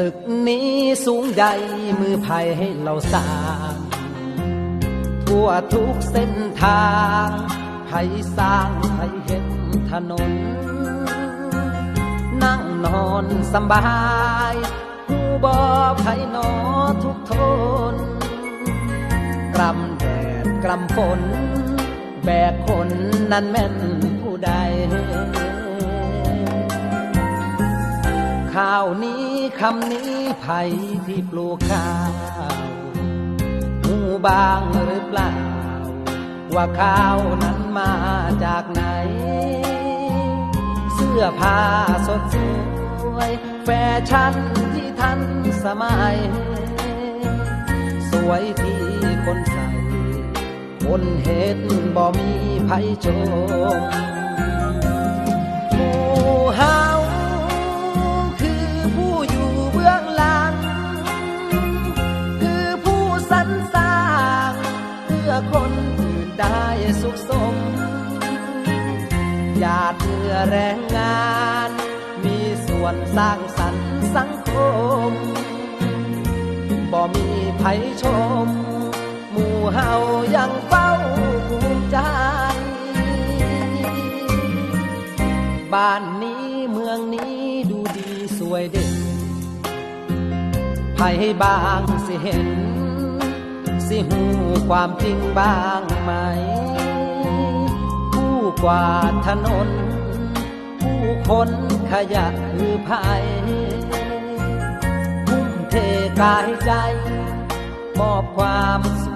ตึกนี้สูงใหญ่มือไผ่ให้เราสร้างทั่วทุกเส้นทางไผ่สร้างไผ่เห็นถนน นั่งนอนสบายหูบอไผ่นอทุกทนกรำแดดกรำฝน แบกคนนั้นแม่นผู้ใด ข้าวนี้คำนี้ไผ่ที่ปลูกข้าวหูบางหรือเปล่า ว่าข้าวนั้นมาจากไหน เสื้อผ้าสดสวย แฟชั่นที่ทันสมัย สวยที่คนใส่ คนเห็นบ่มีไผชม ได้สุขสมหยาดเหงื่อแรงงาน มีส่วนสร้างสรรค์สังคม บ่มีไผชม หมู่เฮายังเฝ้าภูมิใจ บ้านนี้เมืองนี้ดูดีสวยเด่นไผบางสิเห็น สิหูความจริงบ้างไหม ผู้กวาดถนน ผู้คนขยะคือภัยทุ่มเทกายใจ มอบความสุข